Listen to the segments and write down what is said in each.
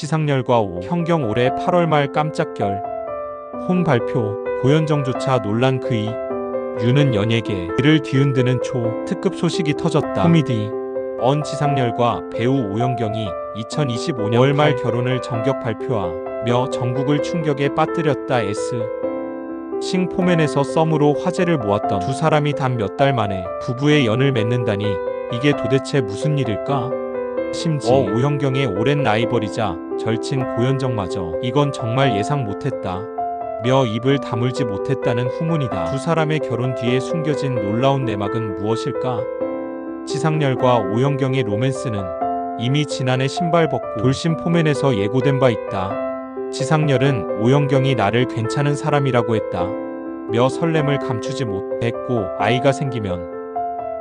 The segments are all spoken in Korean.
지상렬과 오 현경 올해 8월 말 깜짝결. 혼 발표 고현정조차 놀란 그이. 유는 연예계 이를 뒤흔드는 초 특급 소식이 터졌다. 코미디. 언 지상렬과 배우 오현경이 2025년 5월 말 결혼을 정격 발표하며 전국을 충격에 빠뜨렸다 S 싱 포맨에서 썸으로 화제를 모았던 두 사람이 단 몇 달 만에 부부의 연을 맺는다니 이게 도대체 무슨 일일까? 심지 오현경의 오랜 라이벌이자 절친 고현정마저 이건 정말 예상 못했다. 며 입을 다물지 못했다는 후문이다. 두 사람의 결혼 뒤에 숨겨진 놀라운 내막은 무엇일까? 지상렬과 오현경의 로맨스는 이미 지난해 신발 벗고 돌심 포맨에서 예고된 바 있다. 지상렬은 오현경이 나를 괜찮은 사람이라고 했다. 며 설렘을 감추지 못했고 아이가 생기면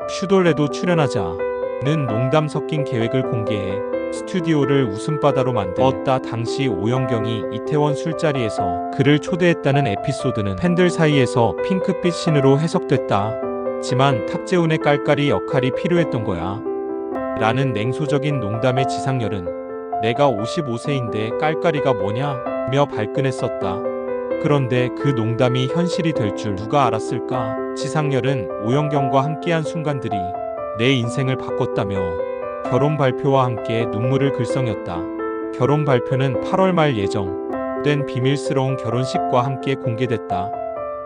슈돌레도 출연하자 는 농담 섞인 계획을 공개해 스튜디오를 웃음바다로 만들었다. 당시 오영경이 이태원 술자리에서 그를 초대했다는 에피소드는 팬들 사이에서 핑크빛 신으로 해석됐다. 지만 탁재훈의 깔깔이 역할이 필요했던 거야. 라는 냉소적인 농담의 지상렬은 내가 55세인데 깔깔이가 뭐냐? 며 발끈했었다. 그런데 그 농담이 현실이 될 줄 누가 알았을까? 지상렬은 오영경과 함께한 순간들이 내 인생을 바꿨다며 결혼 발표와 함께 눈물을 글썽였다. 결혼 발표는 8월 말 예정된 비밀스러운 결혼식과 함께 공개됐다.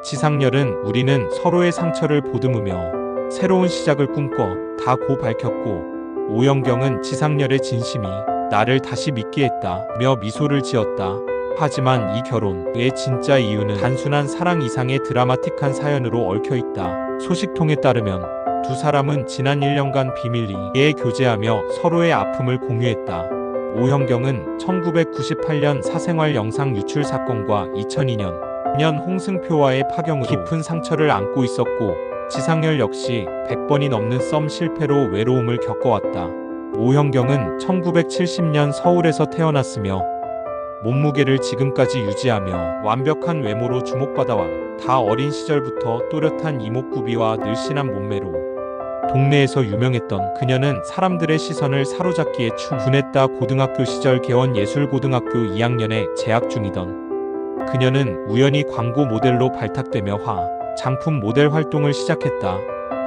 지상렬은 우리는 서로의 상처를 보듬으며 새로운 시작을 꿈꿔 다고 밝혔고 오영경은 지상렬의 진심이 나를 다시 믿게 했다며 미소를 지었다. 하지만 이 결혼의 진짜 이유는 단순한 사랑 이상의 드라마틱한 사연으로 얽혀 있다. 소식통에 따르면 두 사람은 지난 1년간 비밀리에 교제하며 서로의 아픔을 공유했다. 오현경은 1998년 사생활 영상 유출 사건과 2002년 년 홍승표와의 파경으로 깊은 상처를 안고 있었고 지상렬 역시 100번이 넘는 썸 실패로 외로움을 겪어왔다. 오현경은 1970년 서울에서 태어났으며 몸무게를 지금까지 유지하며 완벽한 외모로 주목받아와 다 어린 시절부터 또렷한 이목구비와 늘씬한 몸매로 동네에서 유명했던 그녀는 사람들의 시선을 사로잡기에 충분했다. 고등학교 시절 개원 예술고등학교 2학년에 재학 중이던 그녀는 우연히 광고 모델로 발탁되며 화 장품 모델 활동을 시작했다.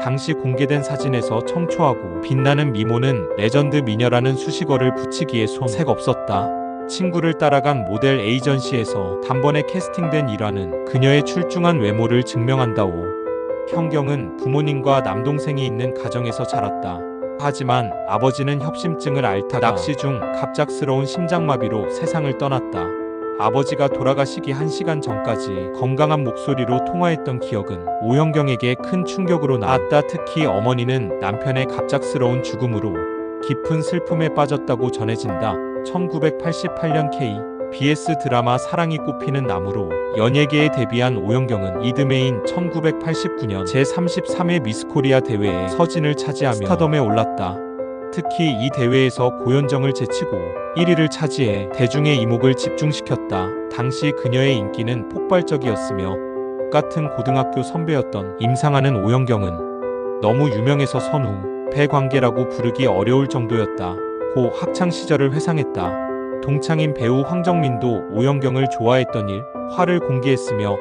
당시 공개된 사진에서 청초하고 빛나는 미모는 레전드 미녀라는 수식어를 붙이기에 손색 없었다. 친구를 따라간 모델 에이전시에서 단번에 캐스팅된 일화는 그녀의 출중한 외모를 증명한다오. 현경은 부모님과 남동생이 있는 가정에서 자랐다. 하지만 아버지는 협심증을 앓다가 낚시 중 갑작스러운 심장마비로 세상을 떠났다. 아버지가 돌아가시기 1시간 전까지 건강한 목소리로 통화했던 기억은 오현경에게 큰 충격으로 나왔다. 특히 어머니는 남편의 갑작스러운 죽음으로 깊은 슬픔에 빠졌다고 전해진다. 1988년 K BS 드라마 사랑이 꽃피는 나무로 연예계에 데뷔한 오영경은 이듬해인 1989년 제33회 미스코리아 대회에 서진을 차지하며 스타덤에 올랐다. 특히 이 대회에서 고현정을 제치고 1위를 차지해 대중의 이목을 집중시켰다. 당시 그녀의 인기는 폭발적이었으며 같은 고등학교 선배였던 임상아는 오영경은 너무 유명해서 선후 배 관계라고 부르기 어려울 정도였다. 고 학창 시절을 회상했다. 동창인 배우 황정민도 오영경을 좋아했던 일, 화를 공개했으며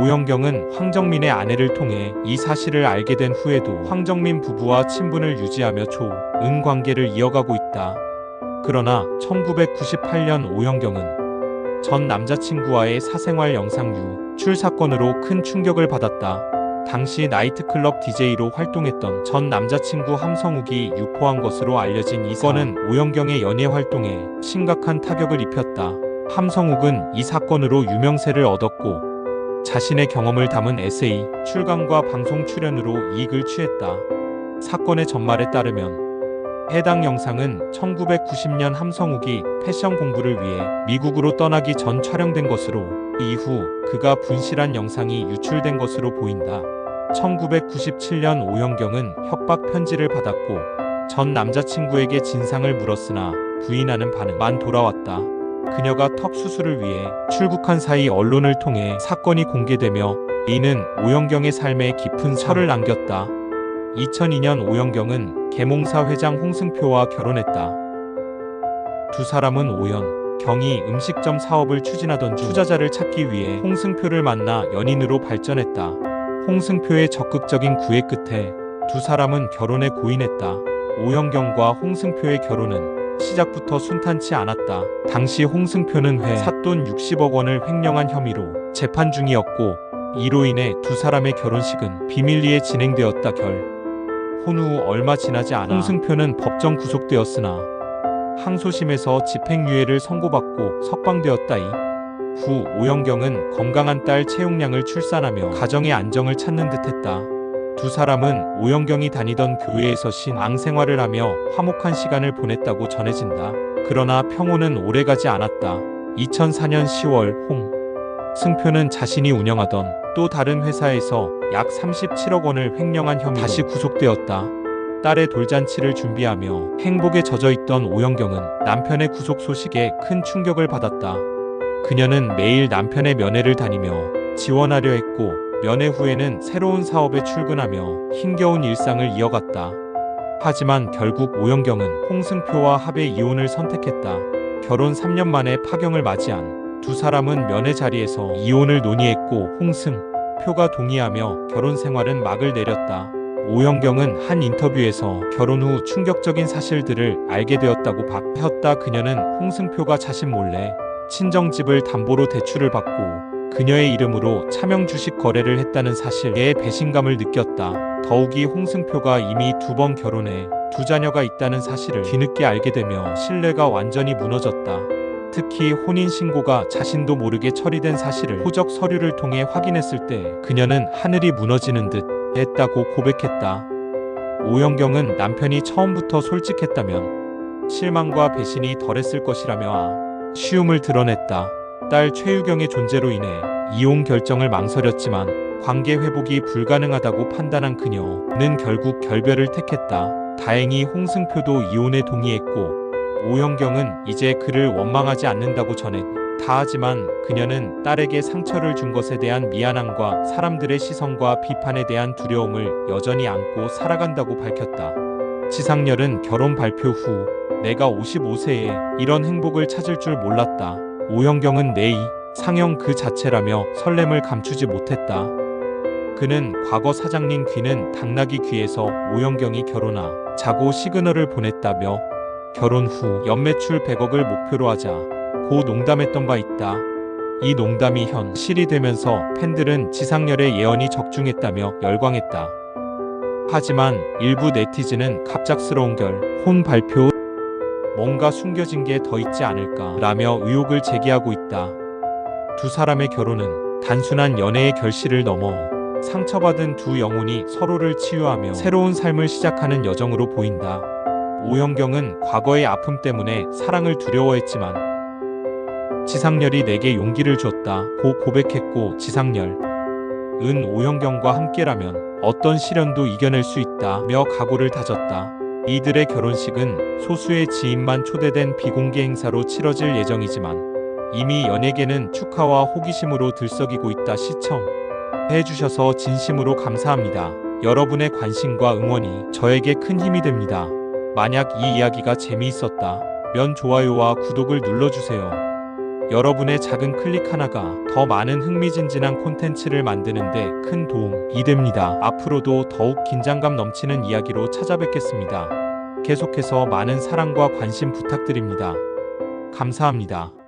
오영경은 황정민의 아내를 통해 이 사실을 알게 된 후에도 황정민 부부와 친분을 유지하며 좋은 관계를 이어가고 있다. 그러나 1998년 오영경은 전 남자친구와의 사생활 영상 유출 사건으로 큰 충격을 받았다. 당시 나이트클럽 DJ로 활동했던 전 남자친구 함성욱이 유포한 것으로 알려진 이 건은 오영경의 연예 활동에 심각한 타격을 입혔다. 함성욱은 이 사건으로 유명세를 얻었고 자신의 경험을 담은 에세이 출간과 방송 출연으로 이익을 취했다. 사건의 전말에 따르면 해당 영상은 1990년 함성욱이 패션 공부를 위해 미국으로 떠나기 전 촬영된 것으로 이후 그가 분실한 영상이 유출된 것으로 보인다. 1997년 오영경은 협박 편지를 받았고 전 남자친구에게 진상을 물었으나 부인하는 반응만 돌아왔다. 그녀가 턱 수술을 위해 출국한 사이 언론을 통해 사건이 공개되며 이는 오영경의 삶에 깊은 설을 남겼다. 2002년 오영경은 계몽사 회장 홍승표와 결혼했다. 두 사람은 오연 경이 음식점 사업을 추진하던 중 투자자를 찾기 위해 홍승표를 만나 연인으로 발전했다. 홍승표의 적극적인 구애 끝에 두 사람은 결혼에 고인했다. 오형경과 홍승표의 결혼은 시작부터 순탄치 않았다. 당시 홍승표는 회 삿돈 60억 원을 횡령한 혐의로 재판 중이었고 이로 인해 두 사람의 결혼식은 비밀리에 진행되었다 결. 혼후 얼마 지나지 않아 홍승표는 법정 구속되었으나 항소심에서 집행유예를 선고받고 석방되었다. 이 후 오영경은 건강한 딸 채용량을 출산하며 가정의 안정을 찾는 듯했다. 두 사람은 오영경이 다니던 교회에서 신앙 생활을 하며 화목한 시간을 보냈다고 전해진다. 그러나 평온은 오래가지 않았다. 2004년 10월 홍 승표는 자신이 운영하던 또 다른 회사에서 약 37억 원을 횡령한 혐의로 다시 구속되었다. 딸의 돌잔치를 준비하며 행복에 젖어 있던 오영경은 남편의 구속 소식에 큰 충격을 받았다. 그녀는 매일 남편의 면회를 다니며 지원하려 했고 면회 후에는 새로운 사업에 출근하며 힘겨운 일상을 이어갔다. 하지만 결국 오영경은 홍승표와 합의 이혼을 선택했다. 결혼 3년 만에 파경을 맞이한 두 사람은 면회 자리에서 이혼을 논의했고 홍승 표가 동의하며 결혼 생활은 막을 내렸다. 오영경은 한 인터뷰에서 결혼 후 충격적인 사실들을 알게 되었다고 밝혔다. 그녀는 홍승표가 자신 몰래 친정집을 담보로 대출을 받고 그녀의 이름으로 차명 주식 거래를 했다는 사실에 배신감을 느꼈다. 더욱이 홍승표가 이미 두 번 결혼해 두 자녀가 있다는 사실을 뒤늦게 알게 되며 신뢰가 완전히 무너졌다. 특히 혼인신고가 자신도 모르게 처리된 사실을 호적 서류를 통해 확인했을 때 그녀는 하늘이 무너지는 듯 했다고 고백했다. 오영경은 남편이 처음부터 솔직했다면 실망과 배신이 덜했을 것이라며 쉬움을 드러냈다. 딸 최유경의 존재로 인해 이혼 결정을 망설였지만 관계 회복이 불가능하다고 판단한 그녀는 결국 결별을 택했다. 다행히 홍승표도 이혼에 동의했고 오영경은 이제 그를 원망하지 않는다고 전해 다하지만 그녀는 딸에게 상처를 준 것에 대한 미안함과 사람들의 시선과 비판에 대한 두려움을 여전히 안고 살아간다고 밝혔다. 지상렬은 결혼 발표 후 내가 55세에 이런 행복을 찾을 줄 몰랐다. 오영경은 내 상형 그 자체라며 설렘을 감추지 못했다. 그는 과거 사장님 귀는 당나귀 귀에서 오영경이 결혼하 자고 시그널을 보냈다며 결혼 후 연매출 100억을 목표로 하자 고 농담했던 바 있다. 이 농담이 현실이 되면서 팬들은 지상렬의 예언이 적중했다며 열광했다. 하지만 일부 네티즌은 갑작스러운 결혼 발표 뭔가 숨겨진 게 더 있지 않을까 라며 의혹을 제기하고 있다. 두 사람의 결혼은 단순한 연애의 결실을 넘어 상처받은 두 영혼이 서로를 치유하며 새로운 삶을 시작하는 여정으로 보인다. 오영경은 과거의 아픔 때문에 사랑을 두려워했지만 지상렬이 내게 용기를 줬다. 고 고백했고 지상렬 은 오영경과 함께라면 어떤 시련도 이겨낼 수 있다며 각오를 다졌다. 이들의 결혼식은 소수의 지인만 초대된 비공개 행사로 치러질 예정이지만 이미 연예계는 축하와 호기심으로 들썩이고 있다. 시청해 주셔서 진심으로 감사합니다. 여러분의 관심과 응원이 저에게 큰 힘이 됩니다. 만약 이 이야기가 재미있었다. 면 좋아요와 구독을 눌러주세요. 여러분의 작은 클릭 하나가 더 많은 흥미진진한 콘텐츠를 만드는데 큰 도움이 됩니다. 앞으로도 더욱 긴장감 넘치는 이야기로 찾아뵙겠습니다. 계속해서 많은 사랑과 관심 부탁드립니다. 감사합니다.